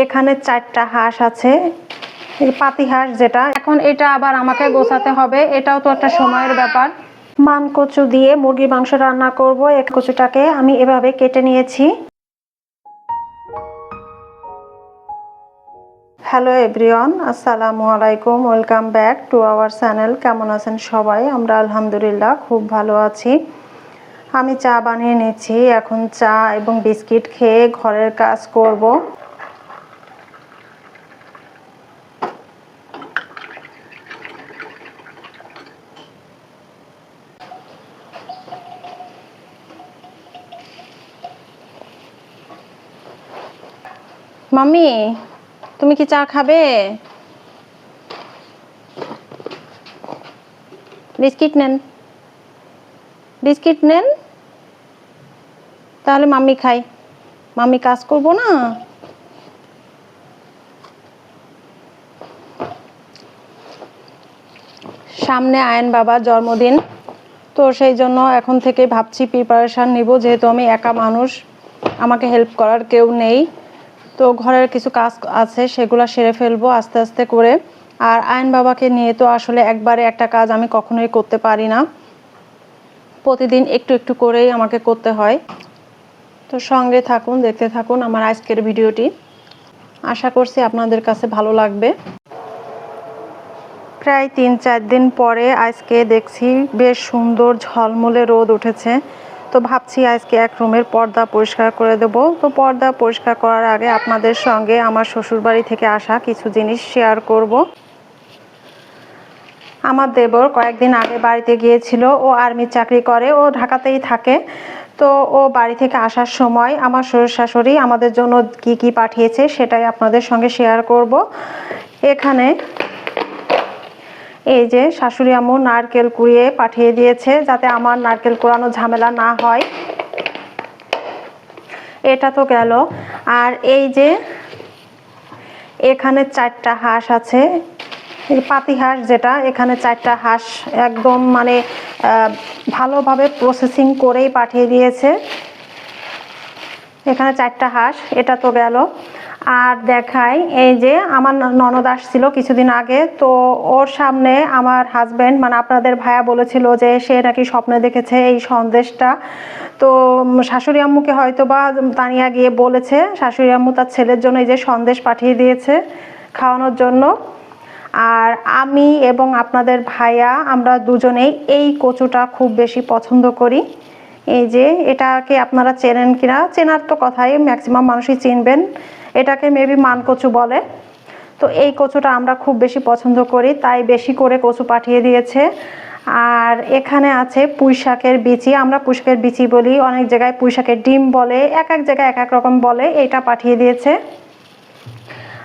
এখানে চারটা হাঁস আছে পাতি হাঁস যেটা। এখন এটা আবার আমাকে গোছাতে হবে, এটাও তো একটা সময়ের ব্যাপার। মান কচু দিয়ে মুরগির মাংস রান্না করব এক কচুটাকে আমি এভাবে কেটে নিয়েছি। হ্যালো এভরিওয়ান, আসসালামু আলাইকুম, welcome back to our channel. কেমন আছেন সবাই? আমরা আলহামদুলিল্লাহ খুব ভালো আছি। আমি চা বানিয়ে নিচ্ছি, এখন চা এবং বিস্কিট খেয়ে ঘরের কাজ করব। মাম্মি, তুমি কি চা খাবে? বিস্কিট নেন। বিস্কিট নেন, তাহলে মাম্মি খাই। মাম্মি কাজ করব না। সামনে আয়ন বাবার জন্মদিন। তো সেই জন্য এখন থেকে ভাবছি প্রিপারেশান নিব, যেহেতু আমি একা মানুষ, আমাকে হেল্প করার কেউ নেই। তো ঘরের কিছু কাজ আছে, সেগুলো সেরে ফেলব আস্তে আস্তে করে। আর আয়ন বাবাকে নিয়ে তো আসলে একবারে একটা কাজ আমি কখনোই করতে পারি না। প্রতিদিন একটু একটু করেই আমাকে করতে হয়। তো সঙ্গে থাকুন, দেখতে থাকুন আমার আজকের ভিডিওটি। আশা করছি আপনাদের কাছে ভালো লাগবে। প্রায় তিন চার দিন পরে আজকে দেখছি বেশ সুন্দর ঝলমলে রোদ উঠেছে। তো ভাবছি আজকে এক রুমের পর্দা পরিষ্কার করে দেব। তো পর্দা পরিষ্কার করার আগে আপনাদের সঙ্গে আমার শ্বশুরবাড়ি থেকে আসা কিছু জিনিস শেয়ার করব। আমার দেবর কয়েকদিন আগে বাড়িতে গিয়েছিল, ও আর্মির চাকরি করে, ও ঢাকাতেই থাকে। তো ও বাড়ি থেকে আসার সময় আমার শ্বশুর শাশুড়ি আমাদের জন্য কি কি পাঠিয়েছে সেটাই আপনাদের সঙ্গে শেয়ার করব। এখানে এই যে শাশুড়ি আম্মু নারকেল কুড়িয়ে পাঠিয়ে দিয়েছে যাতে আমার নারকেল কুড়ানো ঝামেলা না হয়। এটা তো গেল। আর এই যে এখানে চারটা হাঁস আছে। পাতি হাঁস যেটা, এখানে চারটা হাঁস একদম মানে ভালোভাবে প্রসেসিং করেই পাঠিয়ে দিয়েছে। এখানে চারটা হাঁস, এটা তো গেল। আর দেখাই, এই যে আমার ননদ আসছিল কিছুদিন আগে, তো ওর সামনে আমার হাজব্যান্ড মানে আপনাদের ভাইয়া বলেছিল যে সে নাকি স্বপ্নে দেখেছে এই সন্দেশটা। তো শাশুড়ি আম্মুকে হয়তো বা তানিয়া গিয়ে বলেছে, শাশুড়ি আম্মু তার ছেলের জন্য এই যে সন্দেশ পাঠিয়ে দিয়েছে খাওয়ানোর জন্য। আর আমি এবং আপনাদের ভাইয়া, আমরা দুজনেই এই কচুটা খুব বেশি পছন্দ করি। এই যে, এটাকে আপনারা চেনেন কিনা, চেনার তো কথাই ম্যাক্সিমাম মানুষই চিনবেন। এটাকে মেবি মান কচু বলে। তো এই কচুটা আমরা খুব বেশি পছন্দ করি, তাই বেশি করে কচু পাঠিয়ে দিয়েছে। আর এখানে আছে পুঁই শাকের বিচি, আমরা পুঁই শাকের বিচি বলি, অনেক জায়গায় পুঁই শাকের ডিম বলে, এক এক জায়গায় এক এক রকম বলে, এটা পাঠিয়ে দিয়েছে।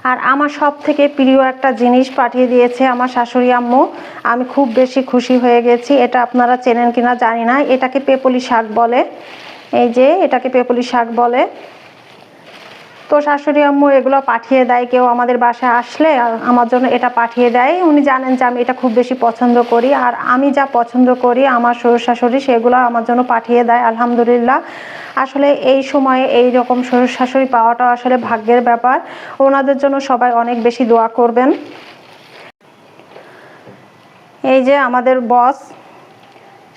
আর আমার সব থেকে প্রিয় একটা জিনিস পাঠিয়ে দিয়েছে আমার শাশুড়ি আম্মু, আমি খুব বেশি খুশি হয়ে গেছি, এটা আপনারা চেনেন কিনা জানি না, এটাকে পেপলি শাক বলে। এই যে, এটাকে পেপলি শাক বলে। তো শাশুড়ি আম্মু এগুলো পাঠিয়ে দেয়, কেউ আমাদের বাসায় আসলে আমার জন্য এটা পাঠিয়ে দেয়। উনি জানেন যে আমি এটা খুব বেশি পছন্দ করি আর আমি যা পছন্দ করি আমার শ্বশুর শাশুড়ি সেগুলো আমার জন্য পাঠিয়ে দেয়, আলহামদুলিল্লাহ। আসলে এই সময়ে এই রকম শ্বশুর শাশুড়ি পাওয়াটা আসলে ভাগ্যের ব্যাপার। ওনাদের জন্য সবাই অনেক বেশি দোয়া করবেন। এই যে আমাদের বস,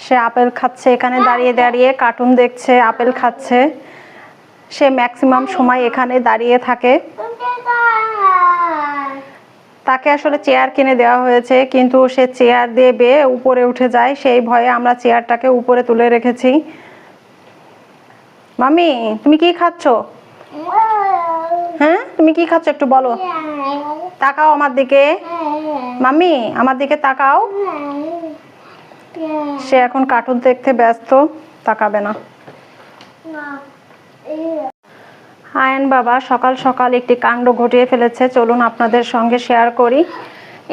সে আপেল খাচ্ছে, এখানে দাঁড়িয়ে দাঁড়িয়ে কার্টুন দেখছে, আপেল খাচ্ছে। সে ম্যাক্সিমাম সময় এখানে দাঁড়িয়ে থাকে। তাকে আসলে চেয়ার কিনে দেওয়া হয়েছে, কিন্তু সে চেয়ার দিয়ে বেয়ে উপরে উঠে যায়। সেই ভয়ে আমরা চেয়ারটাকে উপরে তুলে রেখেছি। মামি, তুমি কি খাচ্ছ? হ্যাঁ তুমি কি খাচ্ছ একটু বলো। তাকাও আমার দিকে। মাম্মি আমার দিকে তাকাও। সে এখন কার্টুন দেখতে ব্যস্ত, তাকাবে না। আয়ন বাবা, সকাল সকাল একটি কাণ্ড ঘটিয়ে ফেলেছে। চলুন আপনাদের সঙ্গে শেয়ার করি।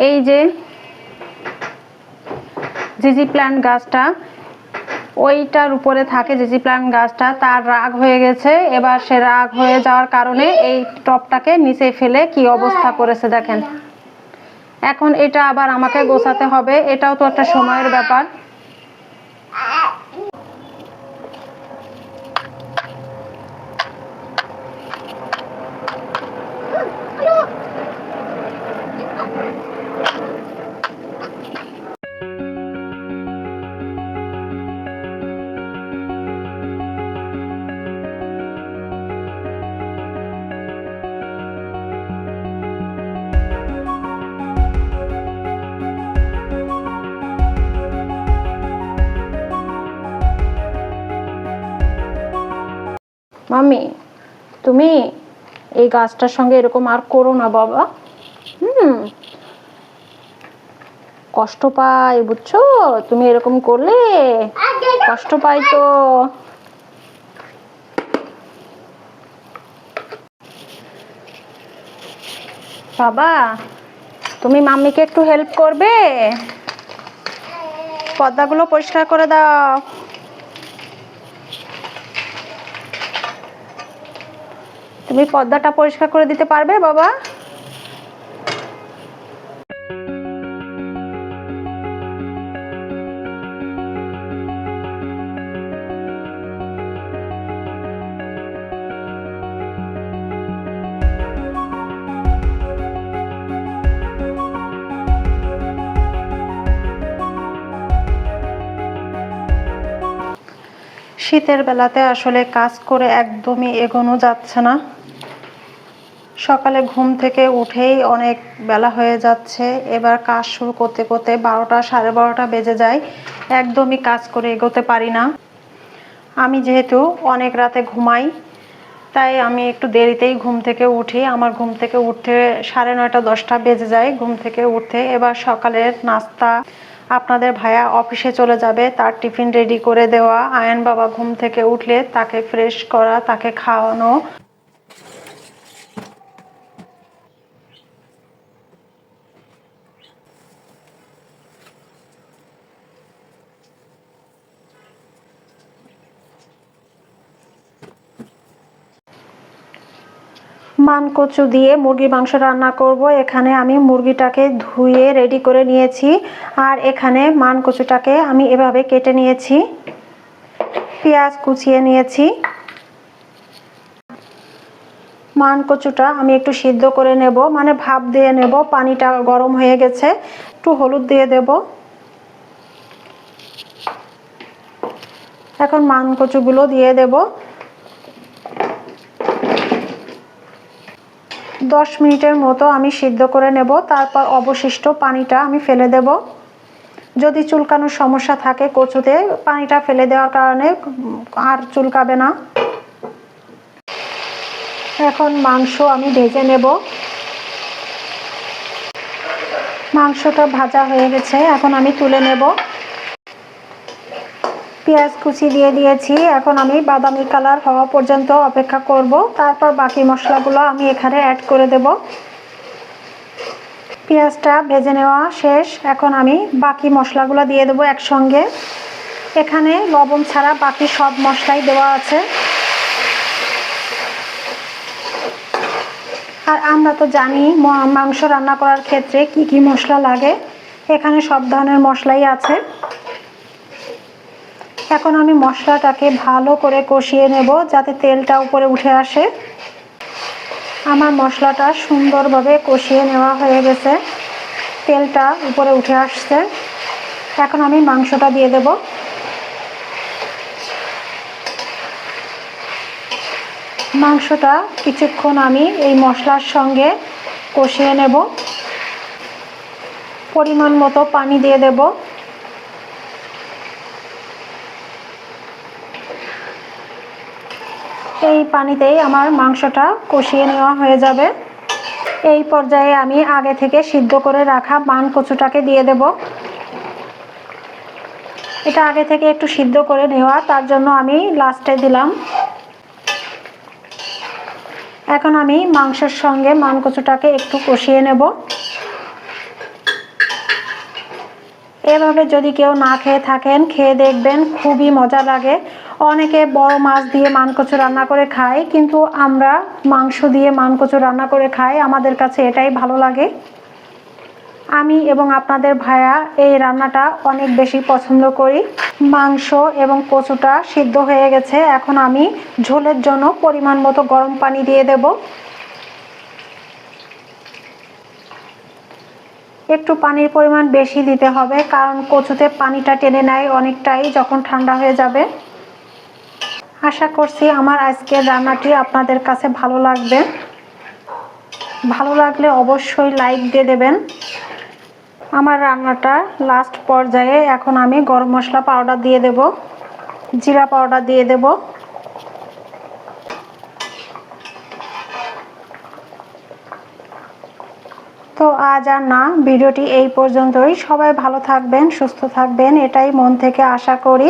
এই যে জিজি প্ল্যান্ট গাছটা, ওইটার উপরে থাকে জিজি প্ল্যান্ট গাছটা। তার রাগ হয়ে গেছে। এবার সে রাগ হয়ে যাওয়ার কারণে এই টপটাকে নিচে ফেলে কি অবস্থা করেছে দেখেন। এখন এটা আবার আমাকে গোছাতে হবে। এটাও তো একটা সময়ের ব্যাপার। মামি, তুমি এই গাছটার সঙ্গে এরকম আর করো না বাবা। হুম। কষ্ট পাই বুঝছ? তুমি এরকম করলে কষ্ট পাই তো। বাবা, তুমি মাম্মিকে একটু হেল্প করবে? পর্দাগুলো পরিষ্কার করে দাও। তুমি পর্দাটা পরিষ্কার করে দিতে পারবে, বাবা? শীতের বেলাতে আসলে কাজ করে একদমই এগোনো যাচ্ছে না। সকালে ঘুম থেকে উঠেই অনেক বেলা হয়ে যাচ্ছে। এবার কাজ শুরু করতে করতে বারোটা, সাড়ে বারোটা বেজে যায়। একদমই কাজ করে এগোতে পারি না। আমি যেহেতু অনেক রাতে ঘুমাই, তাই আমি একটু দেরিতেই ঘুম থেকে উঠি। আমার ঘুম থেকে উঠতে সাড়ে নয়টা, দশটা বেজে যায় ঘুম থেকে উঠতে এবার সকালের নাস্তা আপনাদের ভাইয়া অফিসে চলে যাবে। তার টিফিন রেডি করে দেওয়া। আয়ন বাবা ঘুম থেকে উঠলে তাকে ফ্রেশ করা, তাকে খাওয়ানো। মান কচু দিয়ে মুরগির মাংস রান্না করব। এখানে আমি মুরগিটাকে ধুয়ে রেডি করে নিয়েছি। আর এখানে মান কচুটাকে আমি এভাবে কেটে নিয়েছি। পেঁয়াজ কুচিয়ে নিয়েছি। মান কচুটা আমি একটু সিদ্ধ করে নেব। মানে ভাপ দিয়ে নেব। পানিটা গরম হয়ে গেছে। একটু হলুদ দিয়ে দেব। এখন মান কচুগুলো দিয়ে দেবো। দশ মিনিটের মতো আমি সিদ্ধ করে নেব, তারপর অবশিষ্ট পানিটা আমি ফেলে দেব। যদি চুলকানোর সমস্যা থাকে কচুতে, পানিটা ফেলে দেওয়ার কারণে আর চুলকাবে না। এখন মাংস আমি ভেজে নেব। মাংসটা ভাজা হয়ে গেছে, এখন আমি তুলে নেব। পেঁয়াজ কুচি দিয়ে দিয়েছি। এখন আমি বাদামি কালার হওয়া পর্যন্ত অপেক্ষা করব। তারপর বাকি মশলাগুলো আমি এখানে অ্যাড করে দেব। পেঁয়াজটা ভেজে নেওয়া শেষ। এখন আমি বাকি মশলাগুলো দিয়ে দেবো একসঙ্গে। এখানে লবণ ছাড়া বাকি সব মশলাই দেওয়া আছে। আর আমরা তো জানি মাংস রান্না করার ক্ষেত্রে কি কি মশলা লাগে। এখানে সব ধরনের মশলাই আছে। এখন আমি মশলাটাকে ভালো করে কষিয়ে নেব যাতে তেলটা উপরে উঠে আসে। আমার মশলাটা সুন্দরভাবে কষিয়ে নেওয়া হয়ে গেছে। তেলটা উপরে উঠে আসছে। এখন আমি মাংসটা দিয়ে দেব। মাংসটা কিছুক্ষণ আমি এই মশলার সঙ্গে কষিয়ে নেব। পরিমাণ মতো পানি দিয়ে দেবো। এই পানিতেই আমার মাংসটা কষিয়ে নেওয়া হয়ে যাবে। এই পর্যায়ে আমি আগে থেকে সিদ্ধ করে রাখা মান কচুটাকে দিয়ে দেব। এটা আগে থেকে একটু সিদ্ধ করে নেওয়া, তার জন্য আমি লাস্টে দিলাম। এখন আমি মাংসের সঙ্গে মান কচুটাকে একটু কষিয়ে নেব। এভাবে যদি কেউ না খেয়ে থাকেন, খেয়ে দেখবেন খুবই মজা লাগে। অনেকে বড় মাছ দিয়ে মানকচু রান্না করে খায়, কিন্তু আমরা মাংস দিয়ে মানকচু রান্না করে খাই, আমাদের কাছে এটাই ভালো লাগে। আমি এবং আপনাদের ভাইয়া এই রান্নাটা অনেক বেশি পছন্দ করি। মাংস এবং কচুটা সিদ্ধ হয়ে গেছে, এখন আমি ঝোলের জন্য পরিমাণ মতো গরম পানি দিয়ে দেব। একটু পানির পরিমাণ বেশি দিতে হবে, কারণ কচুতে পানিটা টেনে নেয় অনেকটাই, যখন ঠান্ডা হয়ে যাবে। আশা করছি আমার আজকের রান্নাটি আপনাদের কাছে ভালো লাগবে। ভালো লাগলে অবশ্যই লাইক দিয়ে দেবেন। আমার রান্নাটা লাস্ট পর্যায়ে এখন আমি গরম মশলা পাউডার দিয়ে দেব। জিরা পাউডার দিয়ে দেব। তো আজ আর না, ভিডিওটি এই পর্যন্তই। সবাই ভালো থাকবেন, সুস্থ থাকবেন, এটাই মন থেকে আশা করি।